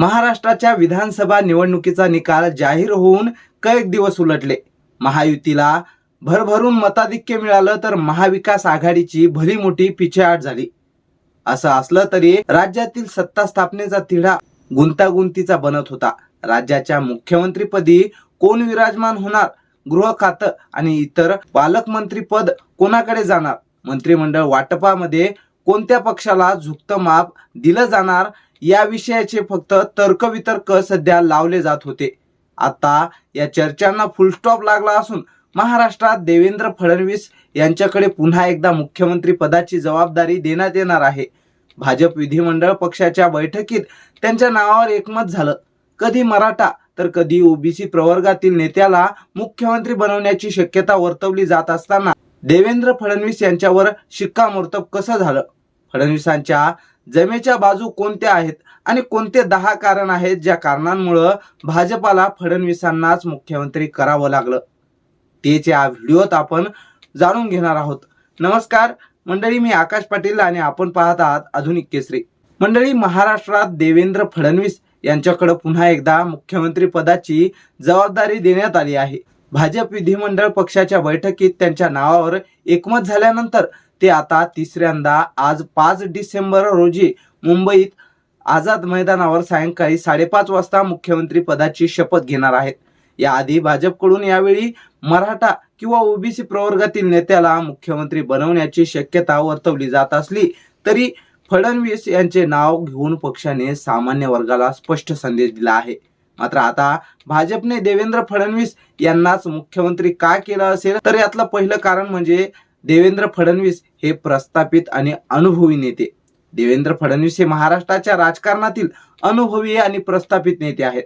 महाराष्ट्राच्या विधानसभा निवडणुकीचा निकाल जाहीर होऊन कैक दिवस उलटले. महायुतीला भरभरून मताधिक्य मिळालं तर महाविकास आघाडीची भली मोठी पिछेहाट झाली. असं असलं तरी राज्यातील सत्ता स्थापनेचा तिढा गुंतागुंतीचा बनत होता. राज्याच्या मुख्यमंत्रीपदी कोण विराजमान होणार? गृह खातं आणि इतर पालकमंत्री पद कोणाकडे जाणार? मंत्रिमंडळ वाटपामध्ये कोणत्या पक्षाला झुकतं माप दिलं जाणार? या विषयाचे फक्त तर्कवितर्क सध्या लावले जात होते. आता या चर्चांना फुलस्टॉप लागला असून महाराष्ट्रात देवेंद्र फडणवीस यांच्याकडे पुन्हा एकदा मुख्यमंत्री पदाची जबाबदारी देण्यात येणार आहे. भाजप विधिमंडळ पक्षाच्या बैठकीत त्यांच्या नावावर एकमत झालं. कधी मराठा तर कधी ओबीसी प्रवर्गातील नेत्याला मुख्यमंत्री बनवण्याची शक्यता वर्तवली जात असताना देवेंद्र फडणवीस यांच्यावर शिक्कामोर्तब कसं झालं? फडणवीसांच्या जमेच्या बाजू कोणत्या आहेत आणि कोणते दहा कारण आहेत ज्या कारणांमुळं भाजपाला फडणवीसांनाच मुख्यमंत्री करावं लागलं? तेच या व्हिडिओत आपण जाणून घेणार आहोत. नमस्कार मंडळी मी आकाश पाटील आणि आपण पाहत आहात आधुनिक केसरी. मंडळी महाराष्ट्रात देवेंद्र फडणवीस यांच्याकडे पुन्हा एकदा मुख्यमंत्री पदाची जबाबदारी देण्यात आली आहे. भाजप विधिमंडळ पक्षाच्या बैठकीत त्यांच्या नावावर एकमत झाल्यानंतर ते आता तिसऱ्यांदा आज पाच डिसेंबर रोजी मुंबईत आझाद मैदानावर सायंकाळी साडेपाच वाजता मुख्यमंत्री पदाची शपथ घेणार आहेत. याआधी भाजपकडून यावेळी मराठा किंवा ओबीसी प्रवर्गातील नेत्याला मुख्यमंत्री बनवण्याची शक्यता वर्तवली जात असली तरी फडणवीस यांचे नाव घेऊन पक्षाने सामान्य वर्गाला स्पष्ट संदेश दिला आहे. मात्र आता भाजपने देवेंद्र फडणवीस यांनाच मुख्यमंत्री का केलं असेल? तर यातलं पहिलं कारण म्हणजे देवेंद्र फडणवीस हे प्रस्थापित आणि अनुभवी नेते. देवेंद्र फडणवीस हे महाराष्ट्राच्या राजकारणातील अनुभवी आणि प्रस्थापित नेते आहेत.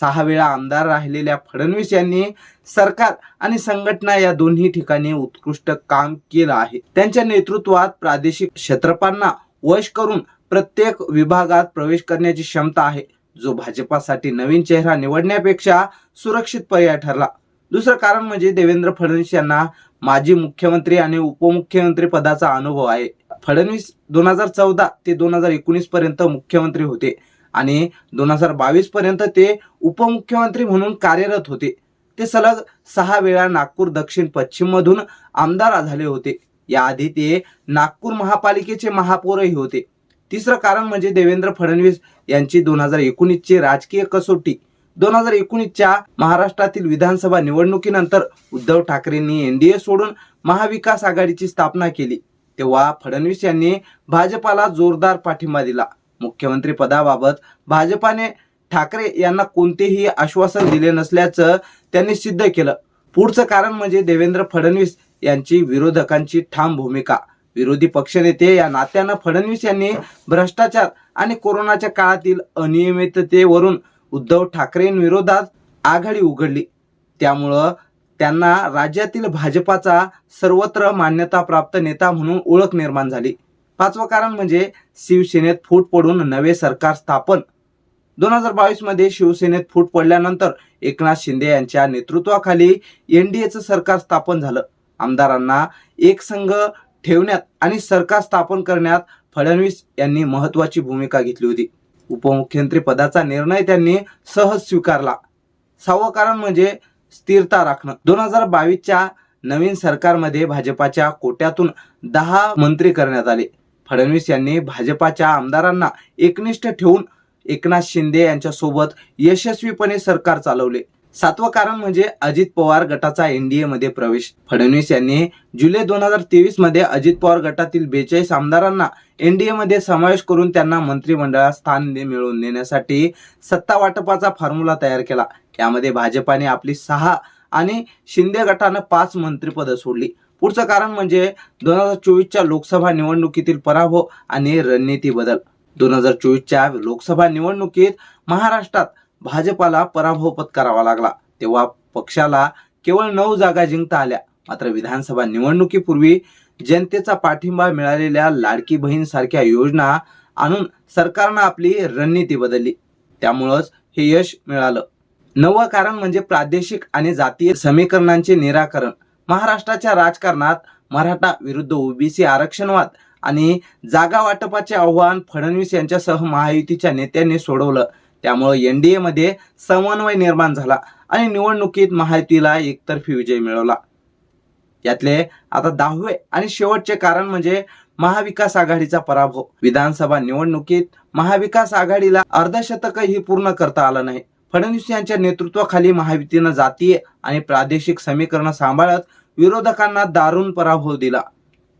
सहा वेळा आमदार राहिलेल्या फडणवीस यांनी सरकार आणि संघटना या दोन्ही ठिकाणी उत्कृष्ट काम केलं आहे. त्यांच्या नेतृत्वात प्रादेशिक क्षेत्रपांना वश करून प्रत्येक विभागात प्रवेश करण्याची क्षमता आहे. जो भाजपासाठी नवीन चेहरा निवडण्यापेक्षा सुरक्षित पर्याय ठरला. दुसरं कारण म्हणजे देवेंद्र फडणवीस यांना माजी मुख्यमंत्री आणि उपमुख्यमंत्री पदाचा अनुभव आहे. फडणवीस दोन हजार चौदा ते दोन हजार एकोणीस पर्यंत मुख्यमंत्री होते आणि दोन हजार बावीस पर्यंत ते उपमुख्यमंत्री म्हणून कार्यरत होते. ते सलग सहा वेळा नागपूर दक्षिण पश्चिम मधून आमदार झाले होते. याआधी ते नागपूर महापालिकेचे महापौरही होते. तिसरं कारण म्हणजे देवेंद्र फडणवीस यांची दोन हजार एकोणीसची राजकीय कसोटी दोन हजार एकोणीसच्या महाराष्ट्रातील विधानसभा निवडणुकीनंतर उद्धव ठाकरेंनी एनडीए सोडून महाविकास आघाडीची स्थापना केली. तेव्हा फडणवीस यांनी भाजपाला जोरदार पाठिंबा दिला. मुख्यमंत्री पदाबाबत भाजपाने ठाकरे यांना कोणतेही आश्वासन दिले नसल्याचं त्यांनी सिद्ध केलं. पुढचं कारण म्हणजे देवेंद्र फडणवीस यांची विरोधकांची ठाम भूमिका. विरोधी पक्षनेते या नात्यानं फडणवीस यांनी भ्रष्टाचार आणि कोरोनाच्या काळातील अनियमिततेवरून उद्धव ठाकरेंविरोधात आघाडी उघडली. त्यामुळं त्यांना राज्यातील भाजपाचा सर्वत्र मान्यताप्राप्त नेता म्हणून ओळख निर्माण झाली. पाचवं कारण म्हणजे शिवसेनेत फूट पडून नवे सरकार स्थापन. दोन हजार बावीसमध्ये शिवसेनेत फूट पडल्यानंतर एकनाथ शिंदे यांच्या नेतृत्वाखाली एनडीएचं सरकार स्थापन झालं. आमदारांना एक संघ ठेवण्यात आणि सरकार स्थापन करण्यात फडणवीस यांनी महत्वाची भूमिका घेतली होती. उपमुख्यमंत्री पदाचा निर्णय त्यांनी सहज स्वीकारला. सहावं कारण म्हणजे स्थिरता राखणं. दोन हजार बावीसच्या नवीन सरकारमध्ये भाजपाच्या कोट्यातून दहा मंत्री करण्यात आले. फडणवीस यांनी भाजपाच्या आमदारांना एकनिष्ठ ठेवून एकनाथ शिंदे यांच्यासोबत यशस्वीपणे सरकार चालवले. सातवं कारण म्हणजे अजित पवार गटाचा एनडीए मध्ये प्रवेश. फडणवीस यांनी जुलै दोन हजार तेवीसमध्ये अजित पवार गटातील बेचाळीस आमदारांना एनडीएमध्ये समावेश करून त्यांना मंत्रिमंडळात स्थान मिळवून देण्यासाठी सत्ता वाटपाचा फॉर्म्युला तयार केला. यामध्ये भाजपाने आपली सहा आणि शिंदे गटानं पाच मंत्रिपदं सोडली. पुढचं कारण म्हणजे दोन हजार चोवीसच्या लोकसभा निवडणुकीतील पराभव आणि रणनीती बदल. दोन हजार चोवीसच्या लोकसभा निवडणुकीत महाराष्ट्रात भाजपाला पराभव पत्करावा लागला. तेव्हा पक्षाला केवळ नऊ जागा जिंकता आल्या. मात्र विधानसभा निवडणुकीपूर्वी जनतेचा पाठिंबा मिळालेल्या लाडकी बहीण सारख्या योजना आणून सरकारनं आपली रणनीती बदलली. त्यामुळंच हे यश मिळालं. नवं कारण म्हणजे प्रादेशिक आणि जातीय समीकरणांचे निराकरण. महाराष्ट्राच्या राजकारणात मराठा विरुद्ध ओबीसी आरक्षणवाद आणि जागा वाटपाचे आव्हान फडणवीस यांच्यासह महायुतीच्या नेत्यांनी सोडवलं. त्यामुळे एनडीए मध्ये समन्वय निर्माण झाला आणि निवडणुकीत महायुतीला एकतर्फी विजय मिळवला. यातले आता दहावे आणि शेवटचे कारण म्हणजे महाविकास आघाडीचा पराभव. विधानसभा निवडणुकीत महाविकास आघाडीला अर्धशतकही पूर्ण करता आलं नाही. फडणवीस यांच्या नेतृत्वाखाली महायुतीनं जातीय आणि प्रादेशिक समीकरण सांभाळत विरोधकांना दारुण पराभव दिला.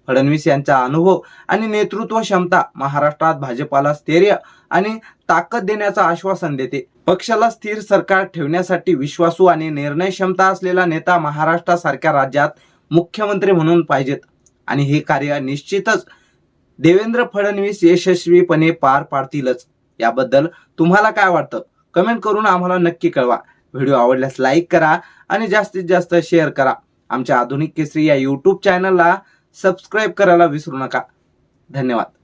फडणवीस यांचा अनुभव आणि नेतृत्व क्षमता महाराष्ट्रात भाजपाला स्थैर्य आणि ताकद देण्याचं आश्वासन देते. पक्षाला स्थिर सरकार ठेवण्यासाठी विश्वासू आणि निर्णय क्षमता असलेला नेता महाराष्ट्रासारख्या राज्यात मुख्यमंत्री म्हणून पाहिजेत. आणि हे कार्य निश्चितच देवेंद्र फडणवीस यशस्वीपणे पार पाडतीलच. याबद्दल तुम्हाला काय वाटतं? कमेंट करून आम्हाला नक्की कळवा. व्हिडिओ आवडल्यास लाईक करा आणि जास्तीत जास्त शेअर करा. आमच्या आधुनिक केसरी या यूट्यूब चॅनलला सबस्क्राईब करायला विसरू नका. धन्यवाद.